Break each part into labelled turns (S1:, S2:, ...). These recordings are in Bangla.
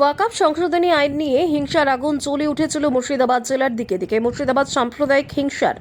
S1: ওয়াকাপ সংশোধনী আইন নিয়ে হিংসার আগুন জ্বলে উঠেছিল মুর্শিদাবাদ জেলার দিকে দিকে। মুর্শিদাবাদ সাম্প্রদায়িক হিংসার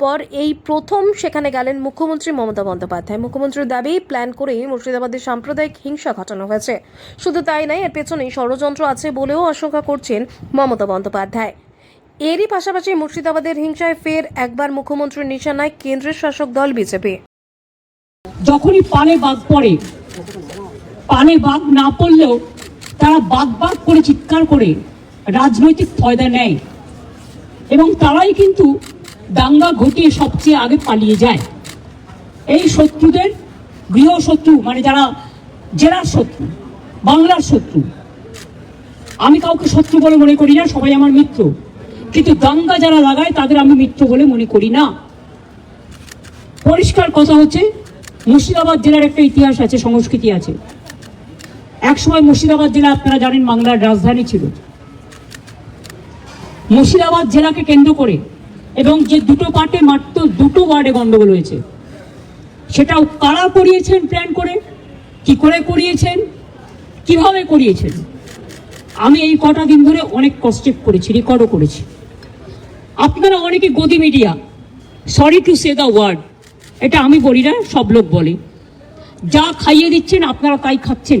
S1: পর এই প্রথম সেখানে গেলেন মুখ্যমন্ত্রী মমতা বন্দ্যোপাধ্যায়। মুখ্যমন্ত্রীর দাবি, প্ল্যান করেই মুর্শিদাবাদে সাম্প্রদায়িক হিংসা ঘটানো হয়েছে। শুধু তাই নয়, এর পেছনেই ষড়যন্ত্র আছে বলেও আশঙ্কা করছেন মমতা বন্দ্যোপাধ্যায়। এরই পাশাপাশি মুর্শিদাবাদের হিংসায় ফের একবার মুখ্যমন্ত্রীর নিশানায় কেন্দ্রের শাসক দল বিজেপি।
S2: যখনই পানে বাঘ পড়ে, পানে বাঘ না পড়লেও তারা বাঘ বাঘ করে চিৎকার করে রাজনৈতিক ফয়দা নেয়। এবং তারাই কিন্তু দাঙ্গা ঘটিয়ে সবচেয়ে আগে পালিয়ে যায়। এই শত্রুদের গৃহশত্রু মানে যারা জেলার শত্রু, বাংলার শত্রু, আমি কাউকে শত্রু বলে মনে করি না, সবাই আমার মিত্র। কিন্তু দাঙ্গা যারা লাগায়, তাদের আমি মিত্র বলে মনে করি না। পরিষ্কার কথা হচ্ছে, মুর্শিদাবাদ জেলার একটা ইতিহাস আছে, সংস্কৃতি আছে। একসময় মুর্শিদাবাদ জেলা আপনারা জানেন বাংলার রাজধানী ছিল। মুর্শিদাবাদ জেলাকে কেন্দ্র করে এবং যে দুটো পার্টে মাত্র দুটো ওয়ার্ডে গন্ডগোল হয়েছে। সেটাও কারা করিয়েছেন প্ল্যান করে? কি করে করিয়েছেন? কীভাবে করিয়েছেন? আমি এই কটা দিন ধরে অনেক কষ্টেপ করেছি রেকর্ডও করেছি। আপনারা অনেকে গদি media sorry to say the word এটা আমি বলি না, সব লোক বলে। যা খাইয়ে দিচ্ছেন, আপনারা তাই খাচ্ছেন।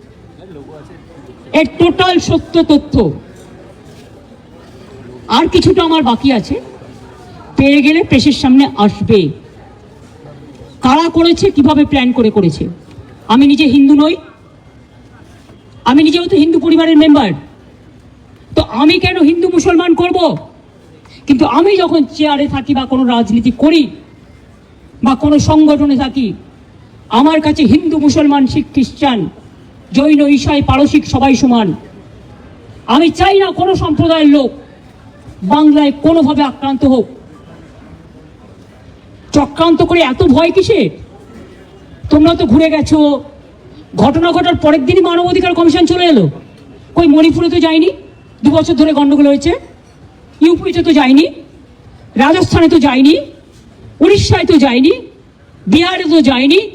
S2: এর টোটাল সত্য তথ্য। আর কিছুটা আমার বাকি আছে। পেয়ে গেলে প্রেসের সামনে আসবে। কারা করেছে, কীভাবে প্ল্যান করে করেছে? আমি নিজে হিন্দু নই। আমি নিজেও তো হিন্দু পরিবারের মেম্বার তো আমি কেন হিন্দু মুসলমান করব? কিন্তু আমি যখন চেয়ারে থাকি বা কোনো রাজনীতি করি বা কোনো সংগঠনে থাকি, আমার কাছে হিন্দু মুসলমান শিখ খ্রিস্টান জৈন, ঈশাই, পারসিক সবাই সমান। আমি চাই না কোনো সম্প্রদায়ের লোক বাংলায় কোনোভাবে আক্রান্ত হোক। চক্রান্ত করে এত ভয় কিসে? তোমরা তো ঘুরে গেছো। ঘটনা ঘটার পরের দিনই মানবাধিকার কমিশন চলে এলো। কই, মণিপুরে তো যায়নি? দু বছর ধরে গণ্ডগোল হয়েছে। ইউপিতে তো যায়নি। রাজস্থানে তো যায়নি। উড়িষ্যায় তো যায়নি। বিহারে তো যায়নি।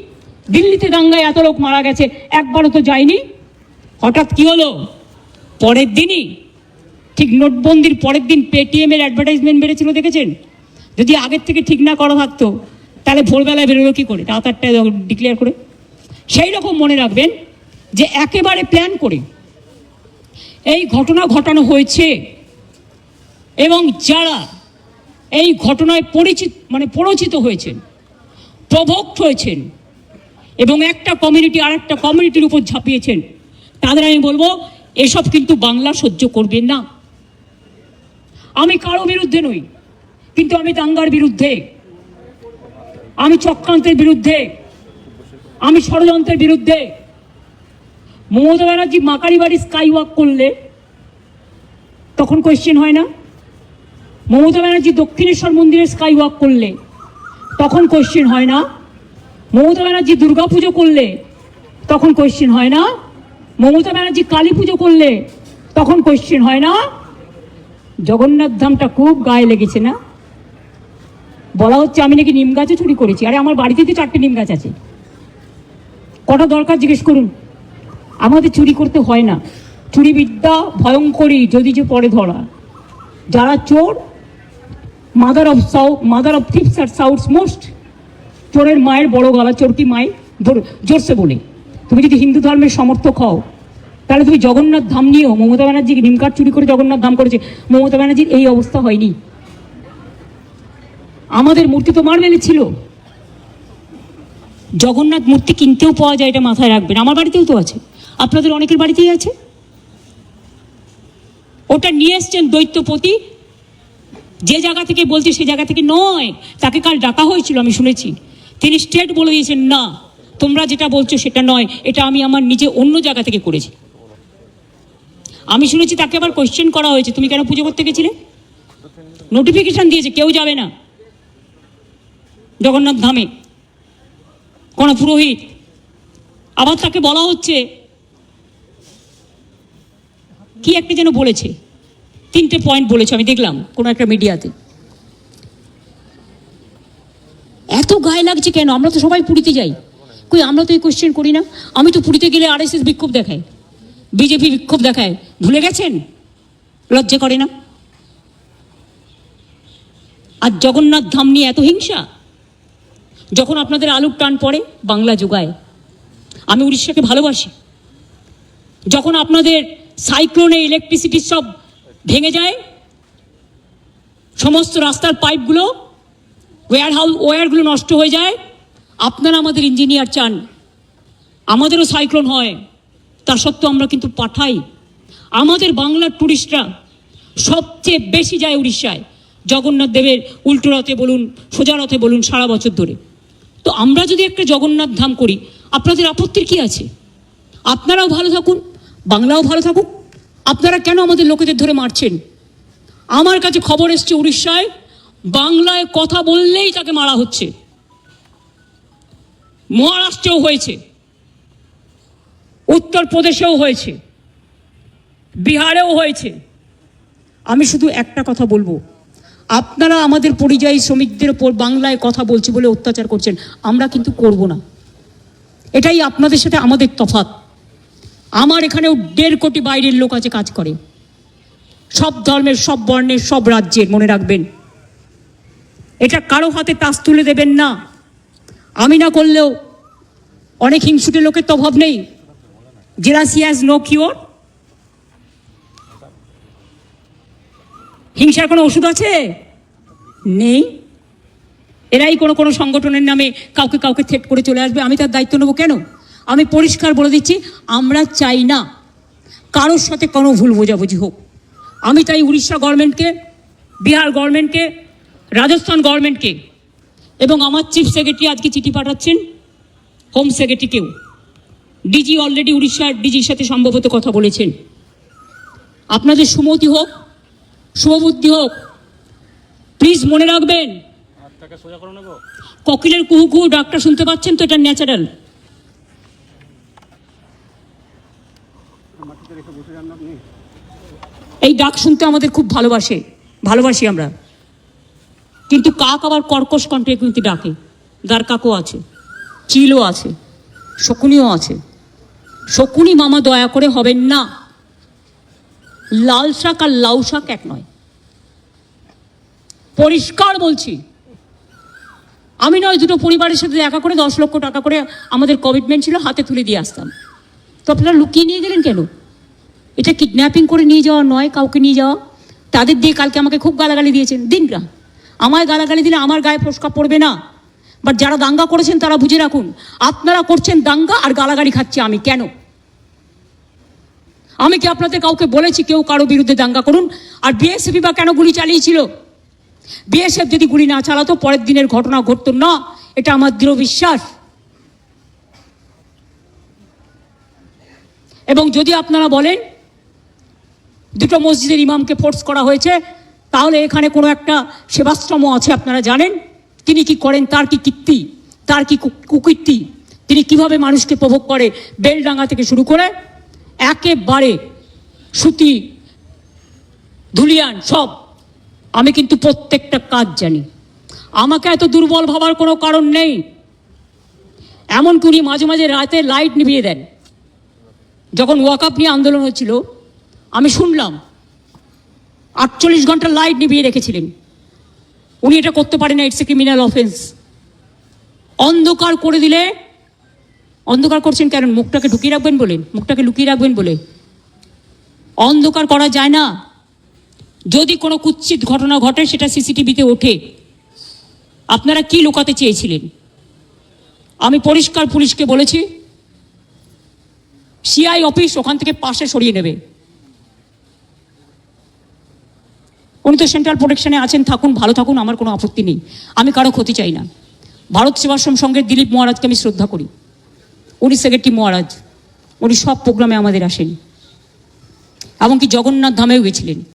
S2: দিল্লিতে দাঙ্গায় এত লোক মারা গেছে, একবারও তো যায়নি। হঠাৎ কি হলো? পরের দিনই, ঠিক নোটবন্দির পরের দিন পেটিএম এর অ্যাডভার্টাইজমেন্ট বেড়েছিল, দেখেছেন? যদি আগের থেকে ঠিক না করা থাকতো, তাহলে ভোরবেলায় বেরোলো কি করে? রাত আটটায় ডিক্লেয়ার করে। সেই রকম মনে রাখবেন যে একেবারে প্ল্যান করে এই ঘটনা ঘটানো হয়েছে এবং যারা এই ঘটনায় পরিচিত মানে পরিচিত হয়েছেন প্রভোক্ট হয়েছেন এবং একটা কমিউনিটি আর একটা কমিউনিটির উপর ঝাঁপিয়েছেন। তাদের আমি বলব, এসব কিন্তু বাংলা সহ্য করবেন না। আমি কারও বিরুদ্ধে নই, কিন্তু আমি দাঙ্গার বিরুদ্ধে, আমি চক্রান্তের বিরুদ্ধে, আমি ষড়যন্ত্রের বিরুদ্ধে। মমতা ব্যানার্জি মাকারি বাড়ি স্কাই ওয়াক করলে তখন কোয়েশ্চেন হয় না? মমতা ব্যানার্জি দক্ষিণেশ্বর মন্দিরে স্কাই ওয়াক করলে তখন কোয়েশ্চেন হয় না? মমতা ব্যানার্জি দুর্গা পুজো করলে তখন কোয়েশ্চেন হয় না? মমতা ব্যানার্জি কালী পুজো করলে তখন কোয়েশ্চেন হয় না? জগন্নাথ ধামটা খুব গায়ে লেগেছে না? বলা হচ্ছে আমি নাকি নিম গাছও চুরি করেছি। আরে আমার বাড়িতে তো চারটে নিম গাছ আছে। কটা দরকার জিজ্ঞেস করুন। আমাদের চুরি করতে হয় না। চুরি বিদ্যা ভয়ঙ্করী যদি যে পরে ধরা। যারা চোর মাদার অফ সাউ মাদার অফ থিপস আর সাউথস মোস্ট চোরের মায়ের বড় গলা চোরটি মায় জোর- জোরসে বলে। তুমি যদি হিন্দু ধর্মের সমর্থক হও, তাহলে তুমি জগন্নাথ ধাম নিয়েও, মমতা ব্যানার্জি নিম চুরি করে জগন্নাথ ধাম করেছে, মমতা ব্যানার্জির এই অবস্থা হয়নি। আমাদের মূর্তি তো মার্বেলে ছিল। জগন্নাথ মূর্তি কিনতেও পাওয়া যায়, এটা মাথায় রাখবেন। আমার বাড়িতেও তো আছে। আপনাদের অনেকের বাড়িতেই আছে। ওটা নিয়ে এসছেন দৈত্যপতি। যে জায়গা থেকে বলছে, সে জায়গা থেকে নয়। তাকে কাল ডাকা হয়েছিল, আমি শুনেছি। তিনি স্টেট বলে দিয়েছেন, না, তোমরা যেটা বলছো সেটা নয়, এটা আমি আমার নিজে অন্য জায়গা থেকে করেছি। আমি শুনেছি তাকে আবার কোয়েশ্চেন করা হয়েছে, তুমি কেন পুজো করতে গেছিলে? নোটিফিকেশন দিয়েছে, কেউ যাবে না। জগন্নাথ ধামে, কোনো পুরোহিত, আবার তাকে বলা হচ্ছে, কি একটা যেন বলেছে? তিনটে পয়েন্ট বলেছে, আমি দেখলাম কোনো একটা মিডিয়াতে এত গায়ে লাগছে কেন? আমরা তো সবাই পুরীতে যাই। কই, আমরা তো এই কোশ্চেন করি না। আমি তো পুরীতে গেলে আরএসএস বিক্ষোভ দেখায় বিজেপি বিক্ষোভ দেখায় ভুলে গেছেন? লজ্জা করে না? আর জগন্নাথ ধাম নিয়ে এত হিংসা? যখন আপনাদের আলুর টান পড়ে, বাংলা যোগায়। আমি উড়িষ্যাকে ভালোবাসি। যখন আপনাদের সাইক্লোনে ইলেকট্রিসিটি সব ভেঙে যায়, সমস্ত রাস্তার পাইপগুলো ওয়্যার হাউস ওয়্যারগুলো নষ্ট হয়ে যায়। আপনারা আমাদের ইঞ্জিনিয়ার চান। আমাদেরও সাইক্লোন হয়। তা সত্ত্বেও আমরা কিন্তু পাঠাই। আমাদের বাংলার ট্যুরিস্টরা সবচেয়ে বেশি যায় উড়িষ্যায়। জগন্নাথ দেবের উল্টো রথে বলুন, সোজা রথে বলুন, সারা বছর ধরে। তো আমরা যদি একটা জগন্নাথ ধাম করি, আপনাদের আপত্তির কি আছে? আপনারাও ভালো থাকুন, বাংলাও ভালো থাকুক। আপনারা কেন আমাদের লোকেদের ধরে মারছেন? আমার কাছে খবর এসছে উড়িষ্যায় বাংলায় কথা বললেই তাকে মারা হচ্ছে। মহারাষ্ট্রেও হয়েছে। উত্তরপ্রদেশেও হয়েছে। বিহারেও হয়েছে। আমি শুধু একটা কথা বলব। আপনারা আমাদের পরিযায়ী শ্রমিকদের ওপর বাংলায় কথা বলছি বলে অত্যাচার করছেন। আমরা কিন্তু করব না। এটাই আপনাদের সাথে আমাদের তফাৎ। আমার এখানেও দেড় কোটি বাইরের লোক আছে কাজ করে। সব ধর্মের, সব বর্ণের, সব রাজ্যের, মনে রাখবেন। এটা কারও হাতে তাস তুলে দেবেন না। আমি না করলেও অনেক হিংসুটে লোকের তো অভাব নেই। জেলাসি হ্যাজ নো কিওর হিংসার কোনো ওষুধ আছে? নেই। এরাই কোনো কোনো সংগঠনের নামে কাউকে কাউকে থেট করে চলে আসবে। আমি তার দায়িত্ব নেব কেন? আমি পরিষ্কার বলে দিচ্ছি, আমরা চাই না কারোর সাথে কোনো ভুল বোঝাবুঝি হোক। আমি তাই উড়িষ্যা গভর্নমেন্টকে বিহার গভর্নমেন্টকে রাজস্থান গভর্নমেন্টকে এবং আমার চিফ সেক্রেটারি আজকে চিঠি পাঠাচ্ছেন, হোম সেক্রেটারিকেও। ডিজি অলরেডি উড়িষ্যার ডিজির সাথে সম্ভবত কথা বলেছেন। আপনাদের সুমতি হোক, শুভবুদ্ধি হোক, প্লিজ মনে রাখবেন, কোকিলের কুহু কুহু ডাকটা শুনতে পাচ্ছেন তো, এটা ন্যাচারাল। এই ডাক শুনতে আমাদের খুব ভালোবাসে, ভালোবাসি আমরা। কিন্তু কাক আবার কর্কশ কণ্ঠে কিন্তু ডাকে। দার কাকও আছে, চিলও আছে, শকুনিও আছে। শকুনি মামা দয়া করে হবেন না। লাল শাক আর লাউ শাক এক নয়। পরিষ্কার বলছি, আমি নয়, দুটো পরিবারের সাথে দেখা করে দশ লক্ষ টাকা করে আমাদের কমিটমেন্ট ছিল, হাতে তুলে দিয়ে আসতাম। তো আপনারা লুকিয়ে নিয়ে গেলেন কেন? এটা কিডন্যাপিং করে নিয়ে যাওয়া নয়, কাউকে নিয়ে যাওয়া। তাদের দিয়ে কালকে আমাকে খুব গালাগালি দিয়েছেন। দিন আমায় গালাগালি দিলে আমার গায়ে ফসকা পড়বে না। বাট যারা দাঙ্গা করেছেন তারা বুঝে রাখুন, আপনারা করছেন দাঙ্গা আর গালাগালি খাচ্ছি আমি, কেন? আমি কি আপনাদের কাউকে বলেছি কেউ কারও বিরুদ্ধে দাঙ্গা করুন? আর বিএসএফি বা কেন গুলি চালিয়েছিল? বিএসএফ যদি গুলি না চালাতো, পরের দিনের ঘটনা ঘটতো না, এটা আমার দৃঢ় বিশ্বাস। এবং যদি আপনারা বলেন, দুটো মসজিদের ইমামকে ফোর্স করা হয়েছে তাহলে এখানে কোনো একটা সেবাশ্রম আছে, আপনারা জানেন? তিনি কি করেন? তার কি কীর্তি? তার কি কুকীর্তি? তিনি কীভাবে মানুষকে প্রভোগ করে? বেলডাঙ্গা থেকে শুরু করে একেবারে সুতি, ধুলিয়ান সব। আমি কিন্তু প্রত্যেকটা কাজ জানি। আমাকে এত দুর্বল ভাবার কোনো কারণ নেই। এমনকি উনি মাঝে মাঝে রাতে লাইট নিভিয়ে দেন। যখন ওয়াকআপ নিয়ে আন্দোলন হচ্ছিল, আমি শুনলাম আটচল্লিশ ঘণ্টা লাইট নিভিয়ে রেখেছিলেন। উনি এটা করতে পারেন না ইটস এ ক্রিমিনাল অফেন্স অন্ধকার করে দিলে, অন্ধকার করছেন কেন? মুখটাকে ঢুকিয়ে রাখবেন বলে, মুখটাকে লুকিয়ে রাখবেন বলে। অন্ধকার করা যায় না। যদি কোনো কুৎসিত ঘটনা ঘটে, সেটা সিসিটিভিতে ওঠে। আপনারা কি লুকাতে চেয়েছিলেন? আমি পরিষ্কার পুলিশকে বলেছি সিআই অফিস ওখান থেকে পাশে সরিয়ে নেবে। উনি তো সেন্ট্রাল প্রোটেকশনে আছেন, থাকুন, ভালো থাকুন, আমার কোনো আপত্তি নেই। আমি কারও ক্ষতি চাই না। ভারত সেবাশ্রম সঙ্গে দিলীপ মহারাজকে আমি শ্রদ্ধা করি। উনি সেক্রেটারি মহারাজ। উনি সব প্রোগ্রামে আমাদের আসেন। এমনকি জগন্নাথ ধামেও গেছিলেন।